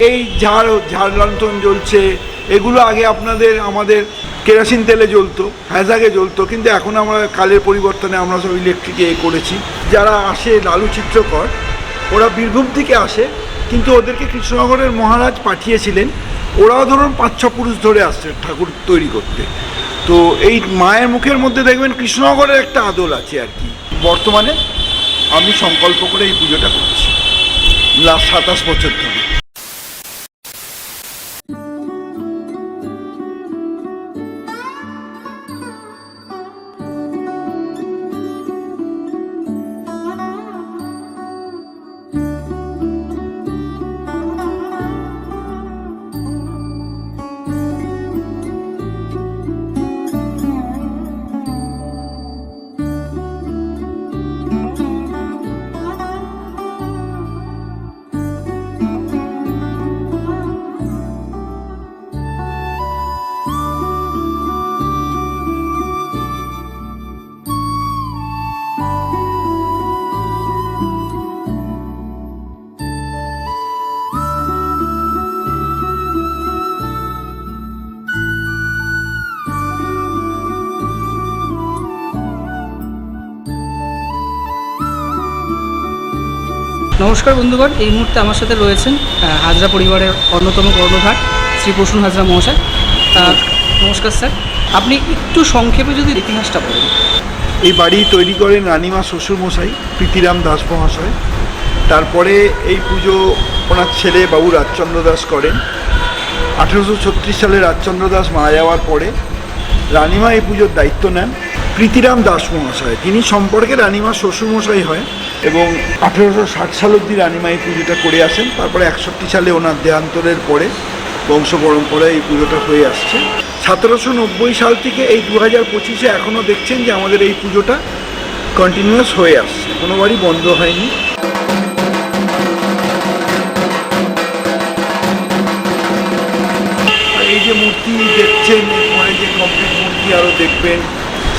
এই ঝাড় ঝাড় লণ্ঠন জ্বলছে, এগুলো আগে আপনাদের, আমাদের কেরোসিন তেলে জ্বলতো, হ্যাজাগে জ্বলতো, কিন্তু এখন আমরা কালের পরিবর্তনে আমরা সব ইলেকট্রিকে এ করেছি। যারা আসে লালু চিত্রকর, ওরা বীরভূম থেকে আসে, কিন্তু ওদেরকে কৃষ্ণনগরের মহারাজ পাঠিয়েছিলেন, ওরাও ধরুন পাঁচ, ছ পুরুষ ধরে আসছে ঠাকুর তৈরি করতে। তো এই মায়ের মুখের মধ্যে দেখবেন কৃষ্ণনগরের একটা আদল আছে আর কি। বর্তমানে আমি সংকল্প করে এই পুজোটা করছি, লাস্ট সাতাশ বছর ধরে। নমস্কার বন্ধুগণ, এই মুহূর্তে আমার সাথে রয়েছেন হাজরা পরিবারের অন্যতম কর্ণধার শ্রী প্রসূন হাজরা মহাশয়। নমস্কার স্যার। আপনি একটু সংক্ষেপে যদি ইতিহাসটা বলেন। এই বাড়ি তৈরি করেন রানীমা শ্বশুরমশাই, প্রীতিরাম দাস মহাশয়। তারপরে এই পুজো ওনার ছেলে বাবু রাজচন্দ্র দাস করেন। আঠেরোশো ছত্রিশ সালে রাজচন্দ্র দাস মারা যাওয়ার পরে রানিমা এই পুজোর দায়িত্ব নেন। প্রীতিরাম দাস মহাশয়, তিনি সম্পর্কে রানীমা শ্বশুরমশাই হয় এবং আঠেরোশো ষাট সাল অব্দি রানীমা এই পুজোটা করে আসেন। তারপরে একষট্টি সালে ওনার দেহান্তরের পরে বংশ পরম্পরায় এই পুজোটা হয়ে আসছে। সতেরোশো নব্বই সাল থেকে এই দু হাজার পঁচিশে এখনও দেখছেন যে আমাদের এই পুজোটা কন্টিনিউয়াস হয়ে আসছে। কোনোবারই বন্ধ হয়নি। এই যে মূর্তি দেখছেন, এরপরে যে কমপ্লিট মূর্তি আরও দেখবেন।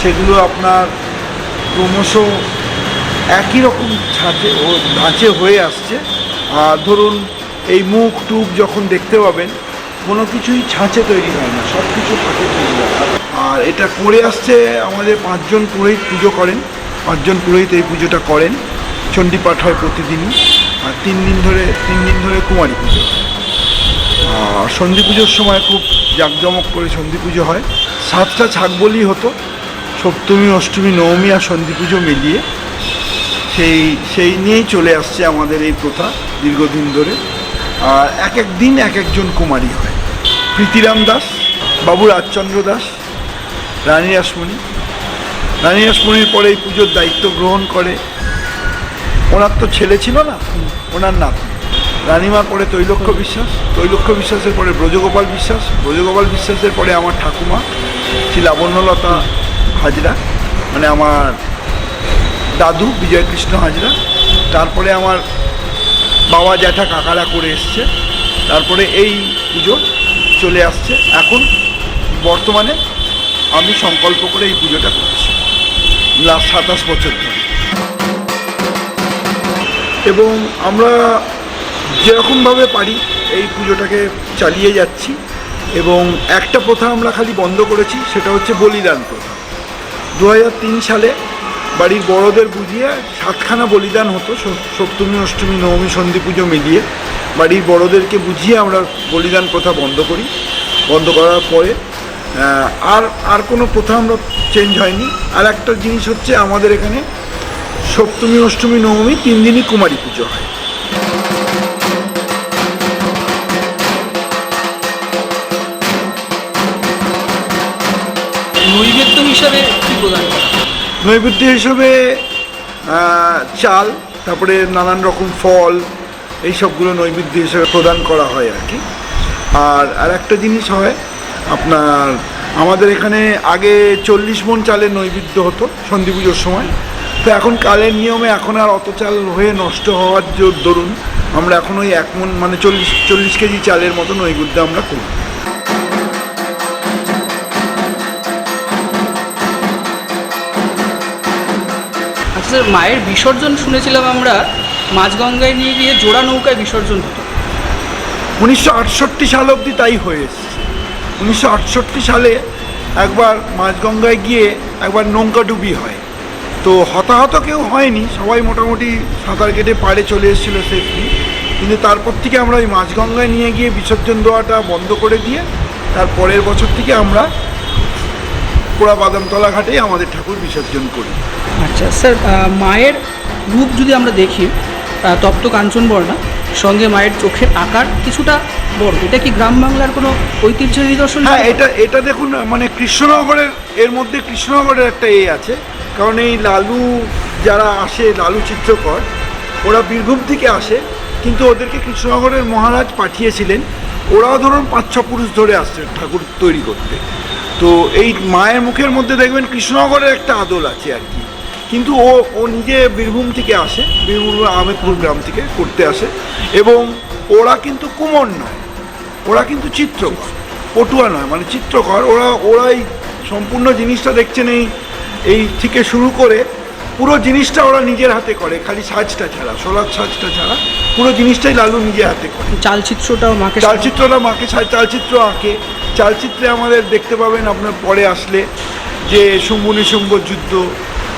সেগুলো আপনার ক্রমশ একই রকম ছাঁচে ধাঁচে হয়ে আসছে। আর ধরুন এই মুখ টুক যখন দেখতে পাবেন, কোনো কিছুই ছাঁচে তৈরি হয় না সব কিছু ফাঁকে তৈরি হয়। আর এটা করে আসছে আমাদের পাঁচজন পুরোহিত পুজো করেন। পাঁচজন পুরোহিত এই পুজোটা করেন। চণ্ডীপাঠ হয় প্রতিদিনই। আর তিন দিন ধরে, তিন দিন ধরে কুমারী পুজো। আর সন্ধি পুজোর সময় খুব জাঁকজমক করে সন্ধি পুজো হয়। সাতটা ছাগবলি হতো। সপ্তমী, অষ্টমী, নবমী আর সন্ধি পুজো মিলিয়ে সেই সেই নিয়েই চলে আসছে আমাদের এই প্রথা দীর্ঘদিন ধরে। আর এক এক দিন এক একজন কুমারী হয়। প্রীতিরাম দাস, বাবু রাজচন্দ্র দাস, রানী রাসমণি রানী রাসমণির পরে এই পুজোর দায়িত্ব গ্রহণ করে। ওনার তো ছেলে ছিল না, ওনার নাতি। রানীমা পরে তৈলক্ষ্য বিশ্বাস, তৈলক্ষ্য বিশ্বাসের পরে ব্রজগোপাল বিশ্বাস, ব্রজগোপাল বিশ্বাসের পরে আমার ঠাকুমা, শ্রী লাবণ্যলতা হাজরা মানে আমার দাদু বিজয়কৃষ্ণ হাজরা, তারপরে আমার বাবা জ্যাঠা কাকারা করে এসছে, তারপরে এই পুজো চলে আসছে। এখন বর্তমানে আমি সংকল্প করে এই পুজোটা করছি, লাস্ট সাতাশ বছর ধরে। এবং আমরা যেরকমভাবে পারি এই পুজোটাকে চালিয়ে যাচ্ছি, এবং একটা প্রথা আমরা খালি বন্ধ করেছি, সেটা হচ্ছে বলিদান দু হাজার তিন সালে বাড়ির বড়দের বুঝিয়ে সাতখানা বলিদান হতো সপ্তমী, অষ্টমী, নবমী, সন্ধি পুজো মিলিয়ে বাড়ির বড়দেরকে বুঝিয়ে আমরা বলিদান প্রথা বন্ধ করি। বন্ধ করার পরে আর আর কোনো প্রথা আমরা চেঞ্জ হয়নি। আর একটা জিনিস হচ্ছে আমাদের এখানে সপ্তমী, অষ্টমী, নবমী তিন দিনই কুমারী পুজো হয়। নৈবেদ্য হিসাবে প্রদান করা? নৈবেদ্য হিসেবে চাল, তারপরে নানান রকম ফল এই সবগুলো নৈবেদ্য হিসেবে প্রদান করা হয় আর কি। আর আর একটা জিনিস হয়, আপনার আমাদের এখানে আগে চল্লিশ মন চালের নৈবেদ্য হতো সন্ধি পুজোর সময়। তো এখন কালের নিয়মে এখন আর অত চাল হয়ে নষ্ট হওয়ার দরুন, আমরা এখন ওই এক মন মানে চল্লিশ চল্লিশ কেজি চালের মতো নৈবেদ্য আমরা করি। মায়ের বিসর্জন শুনেছিলাম আমরা মাঝগঙ্গায় নিয়ে গিয়ে জোড়া নৌকায় বিসর্জন হতো। উনিশশো আটষট্টি সাল অবধি তাই হয়ে এসছে। উনিশশো আটষট্টি সালে একবার মাঝগঙ্গায় গিয়ে একবার নৌকা ডুবি হয়। তো হতাহত কেউ হয়নি, সবাই মোটামুটি সাঁতার কেটে পাড়ে চলে এসেছিল সেফলি কিন্তু তারপর থেকে আমরা ওই মাঝগঙ্গায় নিয়ে গিয়ে বিসর্জন দেওয়াটা বন্ধ করে দিয়ে, তার পরের বছর থেকে আমরা পোড়া বাদামতলা ঘাটেই আমাদের ঠাকুর বিসর্জন করি। আচ্ছা স্যার মায়ের রূপ যদি আমরা দেখি তপ্ত কাঞ্চন বর্ণা সঙ্গে মায়ের চোখের আকার কিছুটা বড়। এটা কি গ্রাম বাংলার কোনো ঐতিহ্যের নিদর্শন? হ্যাঁ এটা এটা দেখুন মানে কৃষ্ণনগরের এর মধ্যে কৃষ্ণনগরের একটা এ আছে। কারণ এই লালু যারা আসে লালু চিত্রকর ওরা বীরভূম থেকে আসে কিন্তু ওদেরকে কৃষ্ণনগরের মহারাজ পাঠিয়েছিলেন। ওরাও ধরুন পাঁচ ছ পুরুষ ধরে আসছে ঠাকুর তৈরি করতে। তো এই মায়ের মুখের মধ্যে দেখবেন কৃষ্ণনগরের একটা আদল আছে আর কি। কিন্তু ও ও নিজে বীরভূম থেকে আসে বীরভূম আহমেদপুর গ্রাম থেকে করতে আসে এবং ওরা কিন্তু কুমন নয় ওরা কিন্তু চিত্রকর পটুয়া নয় মানে চিত্রকর। ওরা ওরাই সম্পূর্ণ জিনিসটা দেখছেন এই এই থেকে শুরু করে পুরো জিনিসটা ওরা নিজের হাতে করে খালি সাজটা ছাড়া সোলার সাজটা ছাড়া পুরো জিনিসটাই লালু নিজের হাতে করে। চালচিত্রটাও মাকে চালচিত্রটা মাকে চালচিত্র আঁকে চালচিত্রে আমাদের দেখতে পাবেন আপনার পরে আসলে যে শুম্ভ নিশুম্ভ যুদ্ধ,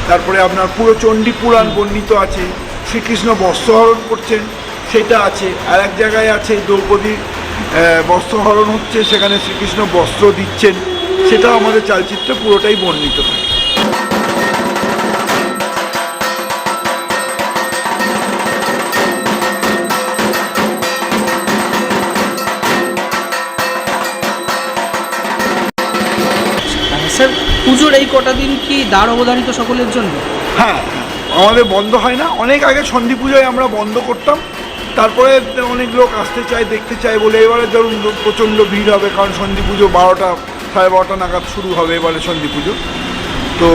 তারপরে আপনার পুরো চণ্ডী পুরাণ বর্ণিত আছে, শ্রীকৃষ্ণ বস্ত্রহরণ করছেন, সেটা আছে। আর এক জায়গায় আছে দ্রৌপদীর বস্ত্রহরণ হচ্ছে, সেখানে শ্রীকৃষ্ণ বস্ত্র দিচ্ছেন, সেটাও আমাদের চালচিত্রে পুরোটাই বর্ণিত থাকে। পুজোর এই কটা দিন কি দ্বার অবধারিত সকলের জন্য? হ্যাঁ আমাদের বন্ধ হয় না। অনেক আগে সন্ধি পুজোয় আমরা বন্ধ করতাম। তারপরে অনেক লোক আসতে চায়, দেখতে চায় বলে এবারে ধরুন প্রচণ্ড ভিড় হবে কারণ সন্ধি পুজো বারোটা, সাড়ে বারোটা নাগাদ শুরু হবে এবারে সন্ধি পুজো। তো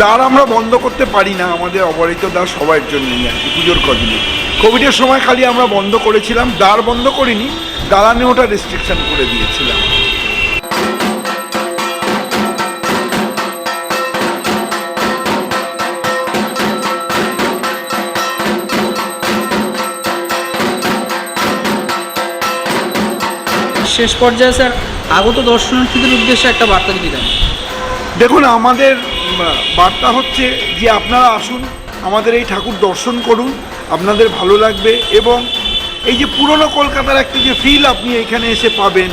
দ্বার আমরা বন্ধ করতে পারি না, আমাদের অবহিত দ্বার সবার জন্যই আর কি, পুজোর কদিনে। কোভিডের সময় খালি আমরা বন্ধ করেছিলাম, দ্বার বন্ধ করিনি দালানে ওটা রেস্ট্রিকশন করে দিয়েছিলাম। শেষ পর্যায়ে স্যার আগত দর্শনার্থীদের উদ্দেশ্যে একটা বার্তা যদি দেন। দেখুন, আমাদের বার্তা হচ্ছে যে আপনারা আসুন, আমাদের এই ঠাকুর দর্শন করুন, আপনাদের ভালো লাগবে এবং এই যে পুরনো কলকাতার একটা যে ফিল আপনি এখানে এসে পাবেন,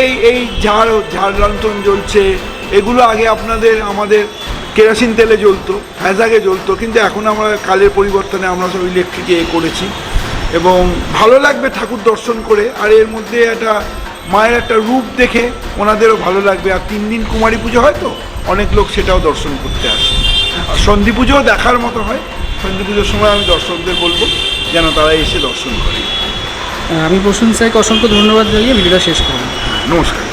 এই এই ঝাড় ঝাড় লণ্ঠন জ্বলছে, এগুলো আগে আপনাদের, আমাদের কেরোসিন তেলে জ্বলতো হ্যাজাগে জ্বলতো, কিন্তু এখন আমরা কালের পরিবর্তনে আমরা সব ইলেকট্রিকে করেছি এবং ভালো লাগবে ঠাকুর দর্শন করে, আর এর মধ্যে একটা মায়ের একটা রূপ দেখে ওনাদেরও ভালো লাগবে। আর তিন দিন কুমারী পুজো হয় তো অনেক লোক সেটাও দর্শন করতে আসে। আর সন্ধি পুজোও দেখার মতো হয়। সন্ধি পুজোর সময় আমি দর্শকদের বলব যেন তারা এসে দর্শন করে। আমি প্রসূন স্যারকে অসংখ্য ধন্যবাদ জানিয়ে ভিডিওটা শেষ করব হ্যাঁ, নমস্কার।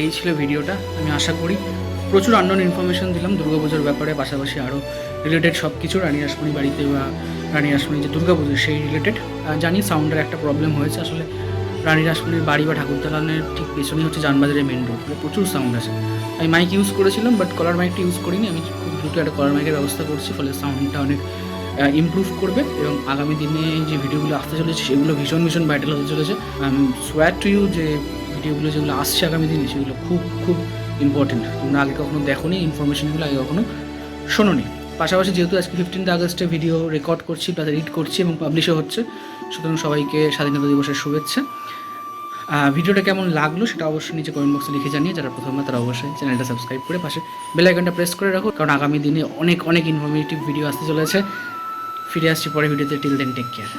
এই ছিল ভিডিওটা। আমি আশা করি প্রচুর আননোন ইনফরমেশন দিলাম দুর্গাপুজোর ব্যাপারে, পাশাপাশি আরও রিলেটেড সব কিছু রানী রাসমণি বাড়িতে বা রানী রাসমণি যে দুর্গাপুজো, সেই রিলেটেড জানি সাউন্ডের একটা প্রবলেম হয়েছে। আসলে রানী রাসমণির বাড়ি বা ঠাকুর দালানের ঠিক পেছনেই হচ্ছে যানবাজারের মেন রোড প্রচুর সাউন্ড আছে। আমি মাইক ইউজ করেছিলাম বাট কলার মাইকটা ইউজ করিনি। আমি খুব দ্রুত একটা কলার মাইকের ব্যবস্থা করছি, ফলে সাউন্ডটা অনেক ইমপ্রুভ করবে। এবং আগামী দিনে যে ভিডিওগুলো আসতে চলেছে, সেগুলো ভীষণ ভীষণ ভাইটাল হতে চলেছে। আই সোয়ার টু ইউ যে ভিডিওগুলো যেগুলো আসছে আগামী দিনে, সেগুলো খুব খুব ইম্পর্টেন্ট তোমরা আগে কখনো দেখোনি ইনফরমেশনগুলো আগে কখনো শোনোনি। পাশাপাশি যেহেতু আজকে ফিফটিন্থ আগস্টে ভিডিও রেকর্ড করছি প্লাস এডিট করছি এবং পাবলিশও হচ্ছে, সুতরাং সবাইকে স্বাধীনতা দিবসের শুভেচ্ছা। ভিডিওটা কেমন লাগল সেটা অবশ্যই নিচে কমেন্ট বক্সে লিখে জানিয়ে, যারা প্রথমবার তারা অবশ্যই চ্যানেলটা সাবস্ক্রাইব করে পাশে বেল আইকনটা প্রেস করে রাখো, কারণ আগামী দিনে অনেক অনেক ইনফরমেটিভ ভিডিও আসতে চলেছে। ফিরে আসছি পরে ভিডিওতে টিল দেন টেক কেয়ার